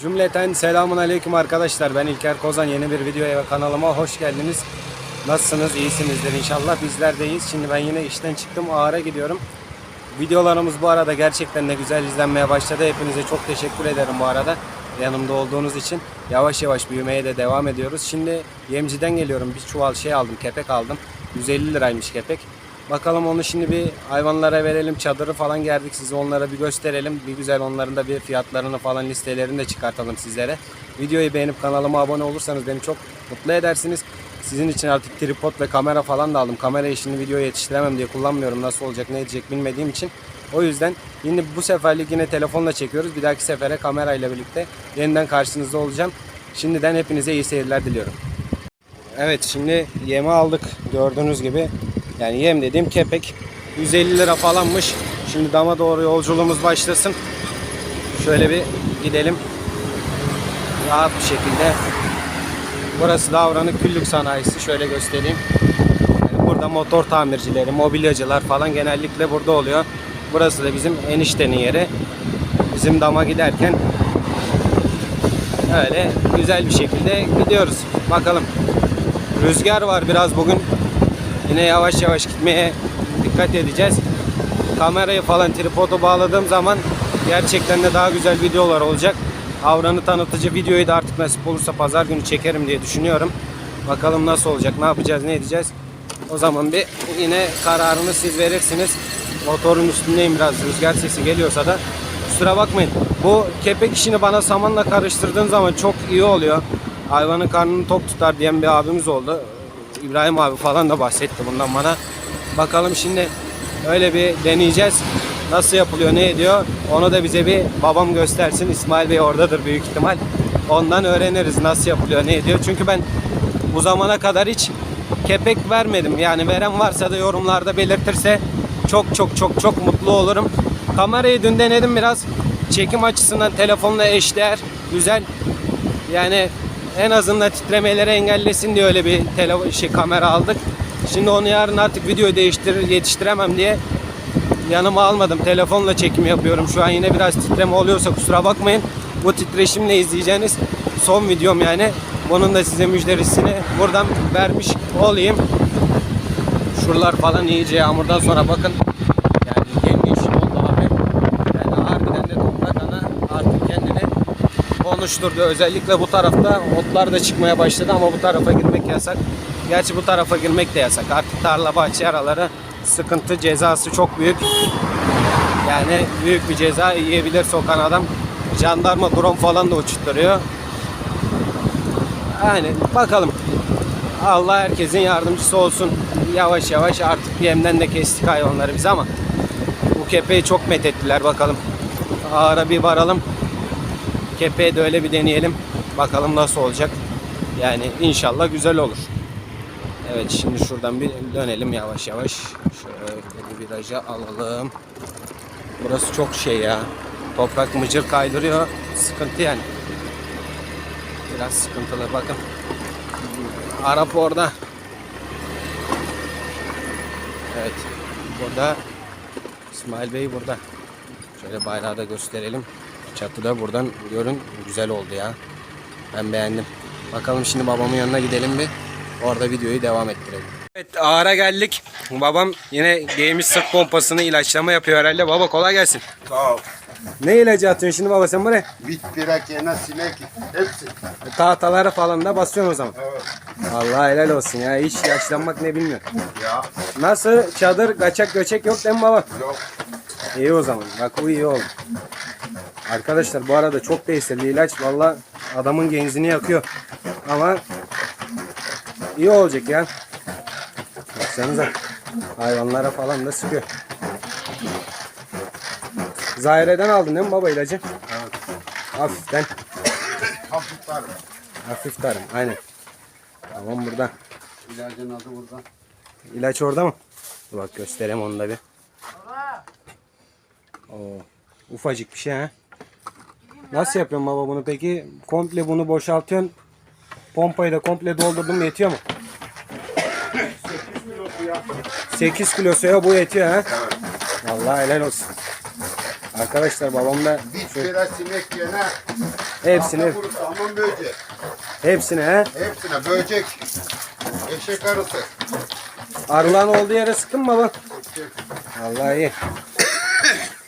Cümleten selamun aleyküm arkadaşlar. Ben İlker Kozan. Yeni bir videoya ve kanalıma hoş geldiniz. Nasılsınız? İyisinizdir inşallah. Bizler de iyiyiz. Şimdi ben yine işten çıktım. Ağır'a gidiyorum. Videolarımız bu arada gerçekten de güzel izlenmeye başladı. Hepinize çok teşekkür ederim bu arada. Yanımda olduğunuz için. Yavaş yavaş büyümeye de devam ediyoruz. Şimdi yemciden geliyorum. Bir çuval şey aldım. Kepek aldım. 150 liraymış kepek. Bakalım onu şimdi bir hayvanlara verelim. Çadırı falan gerdik. Size onlara bir gösterelim. Bir güzel onların da bir fiyatlarını falan listelerini de çıkartalım sizlere. Videoyu beğenip kanalıma abone olursanız beni çok mutlu edersiniz. Sizin için artık tripod ve kamera falan da aldım. Kamerayı şimdi videoya yetiştiremem diye kullanmıyorum. Nasıl olacak ne edecek bilmediğim için. O yüzden yine bu seferlik yine telefonla çekiyoruz. Bir dahaki sefere kamerayla birlikte yeniden karşınızda olacağım. Şimdiden hepinize iyi seyirler diliyorum. Evet şimdi yemi aldık gördüğünüz gibi. Yani yem dediğim kepek 150 lira falanmış. Şimdi dama doğru yolculuğumuz başlasın. Şöyle bir gidelim. Rahat bir şekilde. Burası Davran'ın küllük sanayisi. Şöyle göstereyim. Burada motor tamircileri, mobilyacılar falan genellikle burada oluyor. Burası da bizim eniştenin yeri. Bizim dama giderken öyle güzel bir şekilde gidiyoruz. Bakalım. Rüzgar var biraz bugün. Yine yavaş yavaş gitmeye dikkat edeceğiz. Kamerayı falan tripodu bağladığım zaman gerçekten de daha güzel videolar olacak. Avranı tanıtıcı videoyu da artık nasip olursa pazar günü çekerim diye düşünüyorum. Bakalım nasıl olacak, ne yapacağız, ne edeceğiz. O zaman bir yine kararını siz verirsiniz. Motorun üstündeyim biraz rüzgar sesi geliyorsa da kusura bakmayın. Bu kepek işini bana samanla karıştırdığın zaman çok iyi oluyor. Hayvanın karnını tok tutar diyen bir abimiz oldu. İbrahim abi falan da bahsetti bundan bana. Bakalım şimdi öyle bir deneyeceğiz. Nasıl yapılıyor, ne ediyor? Onu da bize bir babam göstersin. İsmail Bey oradadır büyük ihtimal. Ondan öğreniriz nasıl yapılıyor, ne ediyor. Çünkü ben bu zamana kadar hiç kepek vermedim. Yani veren varsa da yorumlarda belirtirse çok çok çok çok mutlu olurum. Kamerayı dün denedim biraz. Çekim açısından telefonla eşdeğer. Güzel. Yani en azından titremeleri engellesin diye öyle bir tele şey kamera aldık. Şimdi onu yarın artık videoyu değiştirir yetiştiremem diye yanıma almadım. Telefonla çekim yapıyorum. Şu an yine biraz titreme oluyorsa kusura bakmayın. Bu titreşimle izleyeceğiniz son videom yani. Bunun da size müjderisini buradan vermiş olayım. Şuralar falan iyice yağmurdan sonra bakın. Yani yemyeşil oldu abi. Yani harbiden de toprak ana artık kendini konuşturdu. Özellikle bu tarafta otlar da çıkmaya başladı ama bu tarafa girmek yasak. Gerçi bu tarafa girmek de yasak. Artık tarla bahçe araları sıkıntı cezası çok büyük. Yani büyük bir ceza yiyebilir sokan adam. Jandarma drone falan da uçutturuyor. Yani bakalım. Allah herkesin yardımcısı olsun. Yavaş yavaş artık yemden de kestik hayvanları biz ama bu kepeği çok methettiler bakalım. Ağara bir varalım. Kepeği de öyle bir deneyelim. Bakalım nasıl olacak. Yani inşallah güzel olur. Evet şimdi şuradan bir dönelim yavaş yavaş. Şöyle bir viraja alalım. Burası çok şey ya. Toprak mıcır kaydırıyor. Sıkıntı yani. Biraz sıkıntılı bakın. Arap orada. Evet. Burada İsmail Bey burada. Şöyle bayrağı da gösterelim. Çatıda buradan görün güzel oldu ya. Ben beğendim. Bakalım şimdi babamın yanına gidelim bir. Orada videoyu devam ettirelim. Evet ağara geldik. Babam yine giymiş sırt pompasını ilaçlama yapıyor herhalde. Baba kolay gelsin. Sağ ol. Ne ilacı atıyorsun şimdi baba sen buraya? Bit, direk, yene, sinek hepsi. Tahtalara falan da basıyorsun o zaman. Evet. Allah helal olsun ya. Hiç yaşlanmak ne bilmiyor. Ya Nasıl çadır kaçak göçek yok değil mi baba? yok. İyi o zaman. Bak bu iyi oldu. Arkadaşlar bu arada çok tesirli ilaç. Valla adamın genzini yakıyor. Ama iyi olacak ya. Baksanıza. Hayvanlara falan da sıkıyor. Zahire'den aldın değil mi baba ilacı? Evet. Hafiften. Hafif var. Hafif tarım. Aynen. Tamam burada. İlacın adı burada. İlaç orada mı? Dur bak göstereyim onu da bir. Oo, ufacık bir şey ha. Nasıl yapıyorsun baba bunu peki? Komple bunu boşaltıyorsun. Pompayı da komple doldurdun mu yetiyor mu? 8 kilosuya bu yetiyor ha. Vallahi helal olsun. Arkadaşlar babam da Bit, direk, sinek, yene Hepsini, kurusu, aman böcek. hepsini he. Hepsine böcek. Eşek arısı. Arılan olduğu yere sıktın mı baba? Vallahi iyi.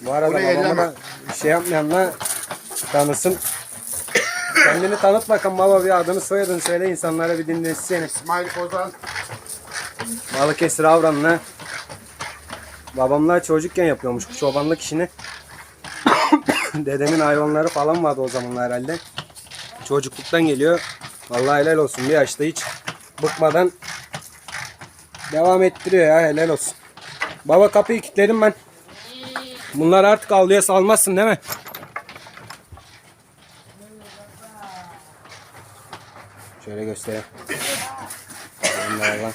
Bu arada Buraya babama elleme. da şey yapmayanla tanısın. Kendini tanıt bakalım baba bir adını soyadını söyle insanlara bir dinlesin seni. İsmail Kozan. Balıkesir Avranlı. Babamlar çocukken yapıyormuş bu çobanlık işini. Dedemin hayvanları falan vardı o zamanlar herhalde. Çocukluktan geliyor. Vallahi helal olsun bir yaşta hiç bıkmadan devam ettiriyor ya helal olsun. Baba kapıyı kilitledim ben. Bunlar artık avluya salmazsın değil mi? Şöyle göstereyim. Bunlardan.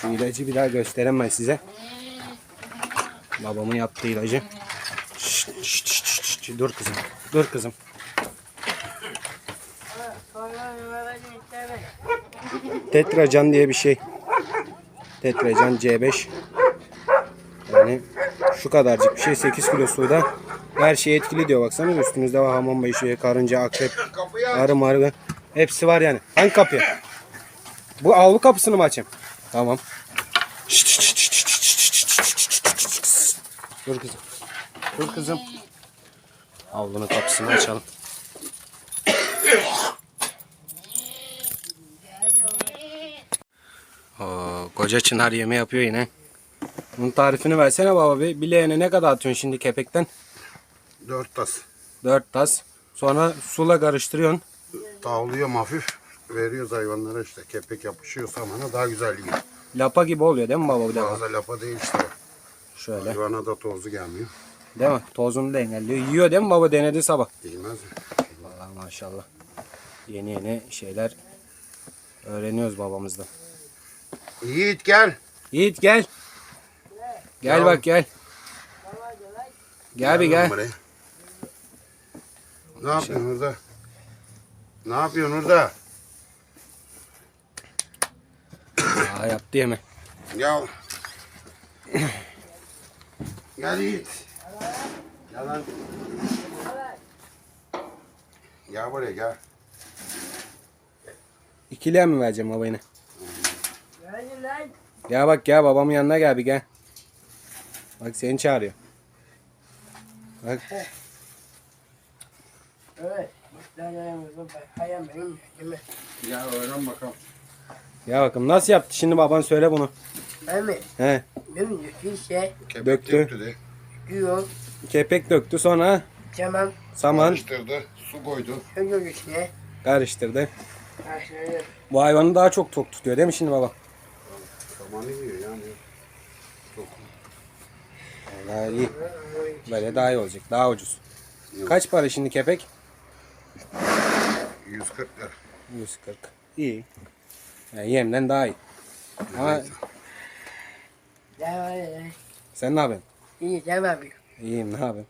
Şu ilacı bir daha göstereyim ben size. Babamın yaptığı ilacı. Şşt, şşt, şşt, şşt. Dur kızım. Dur kızım. Tetracan diye bir şey. Tetracan C5. Yani şu kadarcık bir şey 8 kilo suda. Her şey etkili diyor baksana üstünüzde var hamam başı, karınca, akrep, arı marı. Hepsi var yani. Hangi kapı? Bu avlu kapısını mı açayım? Tamam. Dur kızım. Dur kızım. Avlunun kapısını açalım. Oo, koca çınar yeme yapıyor yine. Bunun tarifini versene baba bir. Bileğine ne kadar atıyorsun şimdi kepekten? Dört tas. 4 tas. Sonra suyla karıştırıyorsun. Tavlıyorum hafif. Veriyoruz hayvanlara işte. Kepek yapışıyor samana daha güzel yiyor. Lapa gibi oluyor değil mi baba bu defa? Fazla lapa değil işte. Şöyle. Hayvana da tozu gelmiyor. Değil mi? Tozunu da engelliyor. Yiyor değil mi baba? Denedin sabah. Yemez mi? Vallahi maşallah. Yeni yeni şeyler öğreniyoruz babamızdan. Yiğit gel. Yiğit gel. Gel Ya. bak gel. Gel bir gel. Buraya. Ne yapıyorsun orada? Ne yapıyorsun orada? Aa, yaptı yeme. Ya. Gel Yiğit. Gel lan. Gel buraya gel. İkiliye mi vereceğim baba yine? Gel bak gel babamın yanına gel bir gel. Bak seni çağırıyor. Bak Evet. Gel öğren bakalım. ya bakın nasıl yaptı şimdi baban söyle bunu. Ben mi? He Benim bir şey Kepek Döktü. döktü de. diyor. kepek döktü sonra Tamam. saman Karıştırdı. Su koydu. Çocuk içine. karıştırdı. Karşılayın. Bu hayvanı daha çok tok tutuyor değil mi şimdi baba? Samanı yiyor yani. Daha iyi. Böyle daha iyi olacak. Daha ucuz. Kaç para şimdi kepek? 140 lira. 140. İyi. Yani yemden daha iyi. Ama Devam edelim. sen ne yapıyorsun? İyi devam ediyor. İyiyim ne yapıyorsun?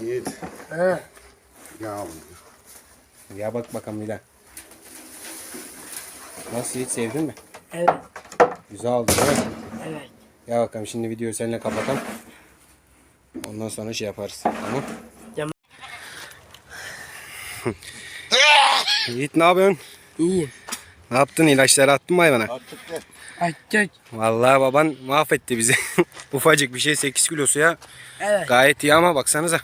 Yiğit. Ha. Gel oğlum. Ya bak bakalım bir daha. Nasıl hiç sevdin mi? Evet. Güzel oldu değil mi? Evet. Ya bakalım şimdi videoyu seninle kapatalım. Ondan sonra şey yaparız. Tamam. Yiğit ne yapıyorsun? İyi. Ne yaptın? İlaçları attın mı hayvana? Artık gel. Açtık. Vallahi baban mahvetti bizi. Ufacık bir şey 8 kilosu ya. Evet. Gayet iyi ama baksanıza.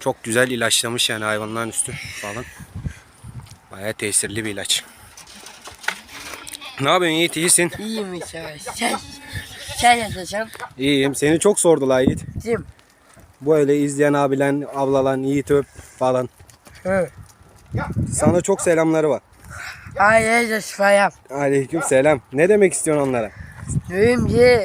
Çok güzel ilaçlamış yani hayvanların üstü falan. Baya tesirli bir ilaç. Ne yapıyorsun Yiğit iyisin? İyiyim inşallah. Sen, sen. İyiyim. Seni çok sordular Yiğit. Kim? Bu öyle izleyen abilen, ablalan, Yiğit öp falan. Hı. Sana çok selamları var. Aile şifayam. Aleyküm selam. Ne demek istiyorsun onlara? Diyorum ki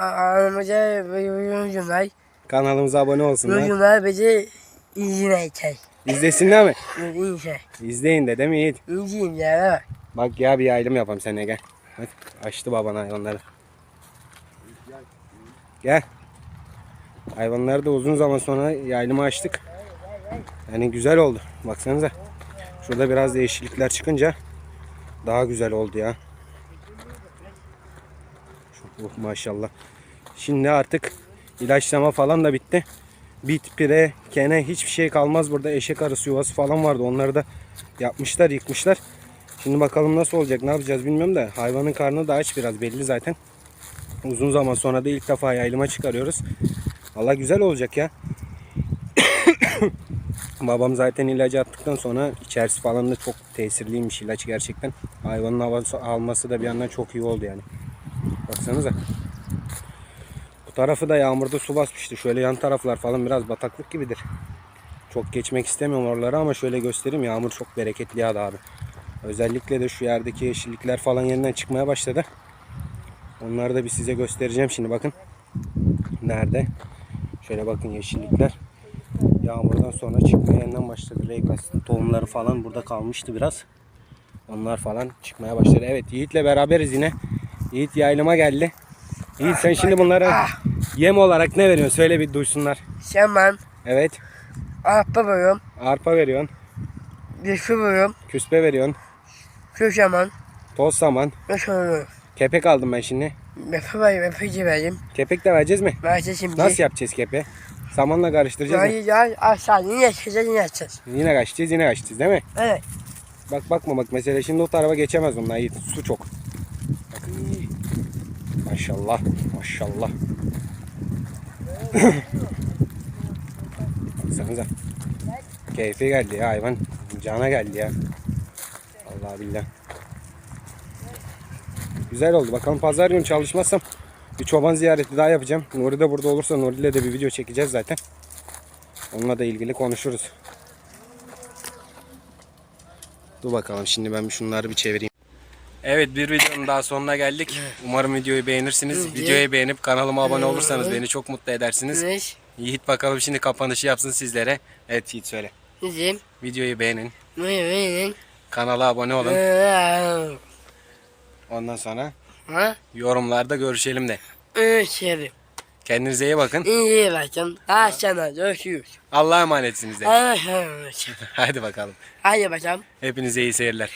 aramıza yorumlar. Kanalımıza abone olsunlar. Yorumlar bizi izleyecek. İzlesinler mi? İnşallah. İzleyin de değil mi Yiğit? İzleyince bak. Bak ya bir yaylım yapalım seninle gel. Bak açtı baban hayvanları. Gel. Hayvanları da uzun zaman sonra yaylımı açtık. Yani güzel oldu. Baksanıza. Şurada biraz değişiklikler çıkınca daha güzel oldu ya. Şu- oh, maşallah. Şimdi artık ilaçlama falan da bitti. Bit, pire, kene hiçbir şey kalmaz burada. Eşek arısı yuvası falan vardı. Onları da yapmışlar, yıkmışlar. Şimdi bakalım nasıl olacak, ne yapacağız bilmiyorum da hayvanın karnı da aç biraz belli zaten. Uzun zaman sonra da ilk defa yaylıma çıkarıyoruz. Allah güzel olacak ya. Babam zaten ilacı attıktan sonra içerisi falan da çok tesirliymiş ilaç gerçekten. Hayvanın havası alması da bir yandan çok iyi oldu yani. Baksanıza. Bu tarafı da yağmurda su basmıştı. Şöyle yan taraflar falan biraz bataklık gibidir. Çok geçmek istemiyorum oralara ama şöyle göstereyim. Yağmur çok bereketli yağdı abi. Özellikle de şu yerdeki yeşillikler falan yeniden çıkmaya başladı. Onları da bir size göstereceğim şimdi bakın. Nerede? Şöyle bakın yeşillikler. Yağmurdan sonra çıkmaya yeniden başladı. Leykas tohumları falan burada kalmıştı biraz. Onlar falan çıkmaya başladı. Evet Yiğit'le beraberiz yine. Yiğit yaylıma geldi. Yiğit sen şimdi bunlara yem olarak ne veriyorsun? Söyle bir duysunlar. Şaman, Evet. arpa bölüm, Arpa veriyorsun. düşü bölüm, Küspe veriyorsun. şu şaman, Toz saman. bölüm. Kepek aldım ben şimdi. Mefe bayım, mefeci verdim. Kepek de vereceğiz mi? Verse şimdi. Nasıl yapacağız kepe? Samanla karıştıracağız? Yani ya aşağı yine çizeceğiz yine çizeceğiz. Yine kaçacağız yine kaçacağız değil mi? Evet. Bak bakma bak mesela şimdi o tarafa geçemez onlar Yiğit. Su çok. Bak. Maşallah maşallah. Baksanıza. Keyfi geldi ya hayvan. Cana geldi ya. Allah billah. Güzel oldu. Bakalım pazar günü çalışmazsam bir çoban ziyareti daha yapacağım. Nuri de burada olursa Nuri ile de bir video çekeceğiz zaten. Onunla da ilgili konuşuruz. Dur bakalım şimdi ben bir şunları bir çevireyim. Evet bir videonun daha sonuna geldik. Umarım videoyu beğenirsiniz. Videoyu beğenip kanalıma abone olursanız beni çok mutlu edersiniz. Yiğit bakalım şimdi kapanışı yapsın sizlere. Evet Yiğit söyle. Videoyu beğenin. Kanala abone olun. Ondan sonra ha? yorumlarda görüşelim de. Ölçelim. Kendinize iyi bakın. İyi bakın. Aşağıda görüşürüz. Allah'a emanetsiniz de. Allah'a emanet. Hadi bakalım. Hadi bakalım. Hepinize iyi seyirler.